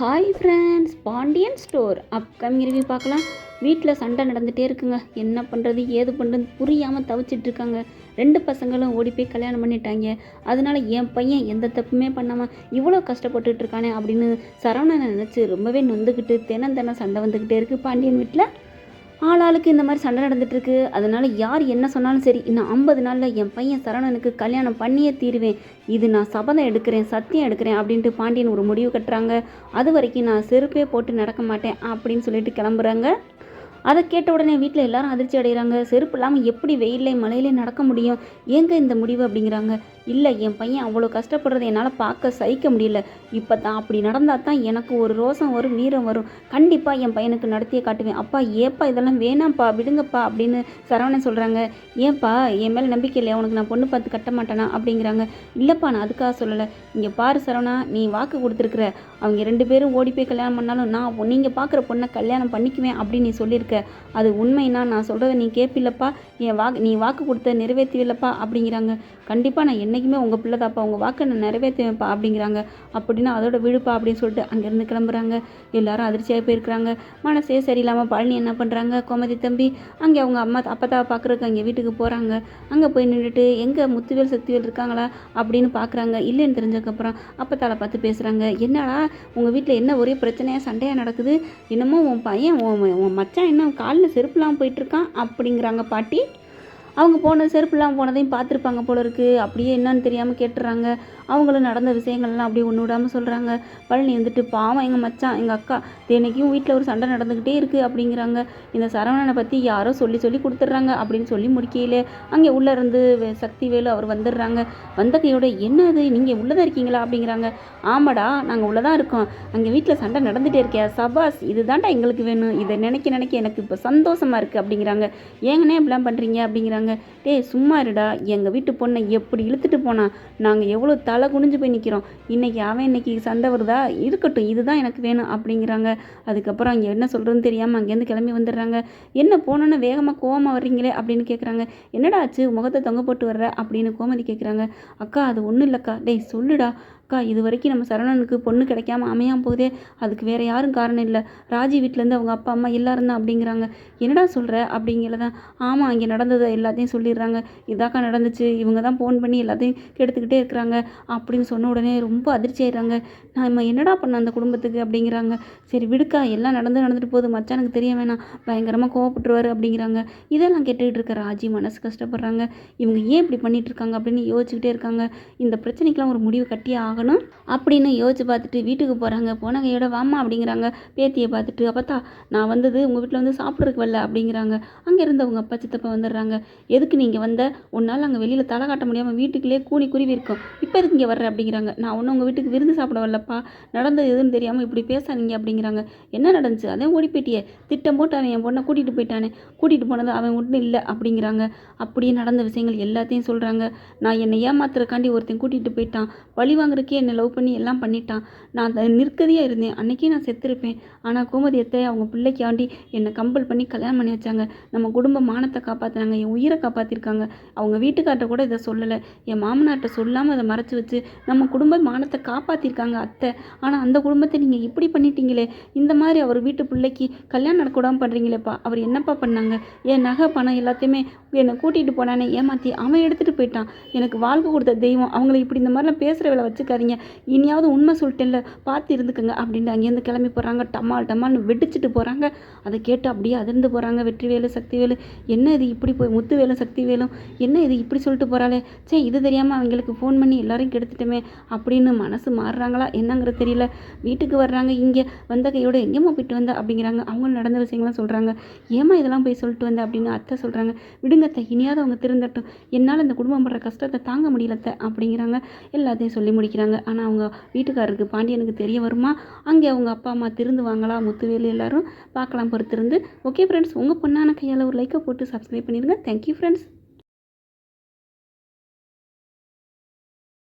Hi friends Pandian store upcoming review பார்க்கலாம். வீட்டில் சண்டை நடந்துகிட்டே இருக்குங்க. என்ன பண்ணுறது ஏது பண்ணுறது புரியாமல் தவிச்சிட்டு இருக்காங்க. ரெண்டு பசங்களும் ஓடி போய் கல்யாணம் பண்ணிட்டாங்க. அதனால என் பையன் எந்த தப்புமே பண்ணாமல் இவ்வளோ கஷ்டப்பட்டுட்டு இருக்கானே அப்படின்னு சரவணனை நினச்சி ரொம்பவே நொந்துக்கிட்டு தினம் தினம் சண்டை வந்துக்கிட்டே இருக்குது பாண்டியன் வீட்டில் ஆளாளுக்கு இந்த மாதிரி சண்டை நடந்துட்டுருக்கு. அதனால் யார் என்ன சொன்னாலும் சரி இன்னும் ஐம்பது நாளில் என் பையன் சரவணனுக்கு கல்யாணம் பண்ணியே தீருவேன். இது நான் சபதம் எடுக்கிறேன் சத்தியம் எடுக்கிறேன் அப்படின்ட்டு பாண்டியன் ஒரு முடிவு கட்டுறாங்க. அது வரைக்கும் நான் செருப்பே போட்டு நடக்க மாட்டேன் அப்படின்னு சொல்லிட்டு கிளம்புறாங்க. அதை கேட்ட உடனே வீட்டில் எல்லாரும் அதிர்ச்சி அடைகிறாங்க. செருப்பு இல்லாமல் எப்படி வெயிலே மழையிலே நடக்க முடியும்? ஏங்க இந்த முடிவு அப்படிங்கிறாங்க. இல்லை என் பையன் அவ்வளோ கஷ்டப்படுறதை என்னால் பார்க்க சகிக்க முடியல. இப்போ தான் அப்படி நடந்தால் தான் எனக்கு ஒரு ரோசம் வரும் வீரம் வரும். கண்டிப்பாக என் பையனுக்கு நடத்தியே காட்டுவேன். அப்பா ஏப்பா இதெல்லாம் வேணாம்ப்பா விடுங்கப்பா அப்படின்னு சரவணன் சொல்கிறாங்க ஏன்ப்பா என் மேலே நம்பிக்கை இல்லை உனக்கு நான் பொண்ணு பார்த்து கட்ட மாட்டேனா? அப்படிங்கிறாங்க. இல்லைப்பா நான் அதுக்காக சொல்லலை. இங்கே பாரு சரவணா நீ வாக்கு கொடுத்துருக்குற. அவங்க ரெண்டு பேரும் ஓடி போய் கல்யாணம் பண்ணாலும் நான் நீங்கள் பார்க்குற பொண்ணை கல்யாணம் பண்ணிக்குவேன் அப்படின்னு நீ சொல்லியிருக்க. அது உண்மைனா நான் சொல்கிறத நீ கேட்பில்லப்பா என் வாக்கு நீ வாக்கு கொடுத்த நிறைவேற்றிவில்லப்பா அப்படிங்கிறாங்க. கண்டிப்பாக நான் என்றைக்குமே உங்கள் பிள்ளை தாப்பா உங்கள் வாக்கை நான் நிறைவேற்றுவேன்ப்பா அப்படிங்கிறாங்க. அப்படின்னா அதோட விழுப்பா அப்படின்னு சொல்லிட்டு அங்கேருந்து கிளம்புறாங்க. எல்லாரும் அதிர்ச்சியாக போயிருக்கிறாங்க. மனசே சரியில்லாமல் பழனி என்ன பண்ணுறாங்க கோமதி தம்பி அங்கே அவங்க அம்மா அப்பத்தாவை பார்க்குறதுக்கு அங்கே வீட்டுக்கு போகிறாங்க அங்கே போய் நின்றுட்டு எங்கே முத்துவேல் சக்திவேல் இருக்காங்களா அப்படின்னு பார்க்குறாங்க. இல்லைன்னு தெரிஞ்சதுக்கப்புறம் அப்பத்தாவை பார்த்து பேசுகிறாங்க என்னடா உங்கள் வீட்டில் என்ன ஒரே பிரச்சனையாக சண்டையாக நடக்குது? என்னமோ உன் பையன் உன் மச்சான் இன்னும் காலில் செருப்புலாம் போயிட்டுருக்கான் அப்படிங்கிறாங்க பாட்டி. அவங்க போன செருப்புலாம் போனதையும் பார்த்துருப்பாங்க போல இருக்குது அப்படியே என்னன்னு தெரியாமல் கேட்டுறாங்க. அவங்களும் நடந்த விஷயங்கள்லாம் அப்படியே ஒன்று விடாமல் சொல்கிறாங்க பழனி வந்துட்டு பாவம் எங்கள் மச்சான் எங்கள் அக்கா தினைக்கும் வீட்டில் ஒரு சண்டை நடந்துக்கிட்டே இருக்குது அப்படிங்கிறாங்க. இந்த சரவணனை பற்றி யாரோ சொல்லி சொல்லி கொடுத்துட்றாங்க அப்படின்னு சொல்லி முடிக்கையிலே அங்கே உள்ளே இருந்து வே- சக்தி வேலு அவர் வந்துடுறாங்க. வந்த கையோட என்ன அது நீங்கள் தான் இருக்கீங்களா? அப்படிங்கிறாங்க. ஆமாடா நாங்கள் உள்ளே தான் இருக்கோம். அங்கே வீட்டில் சண்டை நடந்துகிட்டே இருக்கே சபாஸ் இதுதான்டா எங்களுக்கு வேணும். இதை நினைக்க நினைக்க எனக்கு இப்போ சந்தோஷமாக இருக்குது அப்படிங்கிறாங்க. ஏங்கண்ணே இப்படிலாம் பண்ணுறீங்க அப்படிங்கிறாங்க. டேய் சும்மா இருடா. எங்கள் வீட்டு பொண்ணை எப்படி இழுத்துட்டு போனால் நாங்கள் எவ்வளோ தலை குனிஞ்சு போய் நிற்கிறோம் இன்றைக்கி அவன் இன்றைக்கி சண்டை வருதா? இருக்கட்டும் இதுதான் எனக்கு வேணும் அப்படிங்கிறாங்க. அதுக்கப்புறம் அங்கே என்ன சொல்கிறதுன்னு தெரியாமல் அங்கேருந்து கிளம்பி வந்துடுறாங்க. என்ன போனோன்னு வேகமாக கோவமாக வர்றீங்களே? அப்படின்னு கேட்குறாங்க என்னடா ஆச்சு? முகத்தை தொங்க போட்டு வர்ற? அப்படின்னு கோமதி கேட்குறாங்க அக்கா அது ஒன்றும் இல்லைக்கா. டேய் சொல்லுடா. அக்கா இது வரைக்கும் நம்ம சரவணனுக்கு பொண்ணு கிடைக்காம அமையாம போதே அதுக்கு வேற யாரும் காரணம் இல்லை. ராஜி வீட்டிலேருந்து அவங்க அப்பா அம்மா எல்லாரும் தான் அப்படிங்கிறாங்க. என்னடா சொல்கிற அப்படிங்கிறதான் ஆமாம் இங்கே நடந்ததை எல்லாத்தையும் சொல்லிடுறாங்க. இதாக்கா நடந்துச்சு இவங்க தான் ஃபோன் பண்ணி எல்லாத்தையும் கெடுத்துக்கிட்டே இருக்கிறாங்க அப்படின்னு சொன்ன உடனே ரொம்ப அதிர்ச்சி ஆயிடுறாங்க. நம்ம என்னடா பண்ண அந்த குடும்பத்துக்கு அப்படிங்கிறாங்க. சரி விடுக்கா எல்லாம் நடந்து நடந்துட்டு போகுது மச்சானுக்கு தெரிய வேணாம் பயங்கரமாக கோவப்பட்டுருவார் அப்படிங்கிறாங்க. இதெல்லாம் கேட்டுக்கிட்டு இருக்க ராஜி மனசு கஷ்டப்படுறாங்க. இவங்க ஏன் இப்படி பண்ணிட்டு இருக்காங்க அப்படின்னு யோசிச்சுக்கிட்டே இருக்காங்க. இந்த பிரச்சனைக்கெல்லாம் ஒரு முடிவு கட்டியே ஆகணும் அப்படின்னு யோசிச்சு பார்த்துட்டு வீட்டுக்கு போகிறாங்க போன கையோட வாமா அப்படிங்கிறாங்க. பேத்தியை பார்த்துட்டு அப்பத்தா நான் வந்தது உங்கள் வீட்டில் வந்து சாப்பிட்றதுக்கு வரல அப்படிங்கிறாங்க. அங்கே இருந்து அவங்க அப்பா சித்தப்பா வந்துடுறாங்க. எதுக்கு நீங்கள் வந்த? உன்னால் அங்கே வெளியில் தலை காட்ட முடியாமல் வீட்டுக்குள்ளே கூணி குருவி இருக்கும். இப்போ எதுக்கு இங்கே வர்ற? அப்படிங்கிறாங்க. நான் ஒன்றும் உங்கள் வீட்டுக்கு விருந்து சாப்பிட வரலப்பா. நடந்தது எதுன்னு தெரியாமல் இப்படி பேசாதீங்க அப்படிங்கிறாங்க. என்ன நடந்துச்சு? அதே ஓடி போயிட்டியே. திட்டம் போட்டு அவன் என் பொண்ணை கூட்டிகிட்டு போயிட்டானே. கூட்டிகிட்டு போனது அவன் ஒன்றும் இல்லை அப்படிங்கிறாங்க. அப்படியே நடந்த விஷயங்கள் எல்லாத்தையும் சொல்கிறாங்க நான் என்னை ஏமாத்துறக்காண்டி ஒருத்தன் கூட்டிகிட்டு போயிட்டான். பழி வாங்குறதுக்கே என்னை லவ் பண்ணி எல்லாம் பண்ணிட்டான். நான் நிற்கதியாக இருந்தேன். அன்னைக்கே நான் செத்துருப்பேன். ஆனால் கோமதி கோமதியத்தை அவங்க பிள்ளைக்காண்டி என்னை கம்பல் பண்ணி கல்யாணம் பண்ணி வச்சாங்க. நம்ம குடும்ப மானத்தை காப்பாற்றினாங்க என் உயிரை காப்பாற்றிருக்காங்க அவங்க வீட்டுக்கார்ட்ட கூட இதை சொல்லலை. என் மாமனார்கிட்ட சொல்லாமல் அதை மறைச்சி வச்சு நம்ம குடும்ப மானத்தை காப்பாற்றிருக்காங்க அத்தை. ஆனால் அந்த குடும்பத்தை நீங்கள் இப்படி பண்ணிட்டீங்களே. இந்த மாதிரி அவர் வீட்டு பிள்ளைக்கு கல்யாணம் நடக்கூடாமல் பண்ணுறீங்களேப்பா அவர் என்னப்பா பண்ணாங்க? என் நகை பணம் எல்லாத்தையுமே என்னை கூட்டிகிட்டு போனானே ஏமாற்றி அவன் எடுத்துகிட்டு போயிட்டான். எனக்கு வாழ்க்கை கொடுத்த தெய்வம். அவங்கள இப்படி இந்த மாதிரிலாம் பேசுகிற வேலை வச்சுக்காதீங்க. இனியாவது உண்மை சொல்லிட்டேன்ல பார்த்து இருந்துக்கங்க அப்படின்ட்டு அங்கேருந்து கிளம்பி போகிறாங்க டமால் டமால்னு வெடிச்சிட்டு போகிறாங்க அதை கேட்டு அப்படியே அதிர்ந்து போகிறாங்க வெற்றிவேலு சக்திவேலு என்ன இது இப்படி போய் முத்துவேலு சக்திவேலும் என்ன இது இப்படி சொல்லிட்டு போகிறாளே சே இது தெரியாமல் அவங்களுக்கு ஃபோன் பண்ணி எல்லாரையும் கெடுத்துட்டோமே அப்படின்னு மனசு மாறுறாங்களா? என்னங்கிறது தெரியல. வீட்டுக்கு வர்றாங்க. இங்கே வந்த கையோட எங்கேம்மா போயிட்டு வந்த? அப்படிங்கிறாங்க. அவங்க நடந்த விஷயங்கள்லாம் சொல்கிறாங்க ஏமா இதெல்லாம் போய் சொல்லிட்டு வந்த? அப்படின்னு அத்தை சொல்கிறாங்க விடுங்க அத்தை இனியாவது அவங்க திருந்தட்டும். என்னால் இந்த குடும்பம் படுற கஷ்டத்தை தாங்க முடியலத்த அப்படிங்கிறாங்க. எல்லாத்தையும் சொல்லி முடிக்கிறாங்க. ஆனால் அவங்க வீட்டுக்காரருக்கு பாண்டியனுக்கு தெரிய வருமா? அங்கே அவங்க அப்பா அம்மா திருந்துவாங்களா? முத்துவேலு எல்லாரும் பார்க்கலாம் பொறுத்திருந்து. ஓகே ஃப்ரெண்ட்ஸ் உங்கள் பொண்ணான கையால் ஒரு லைக்கை போட்டு சப்ஸ்கிரைப் பண்ணிடுங்க. Thank you friends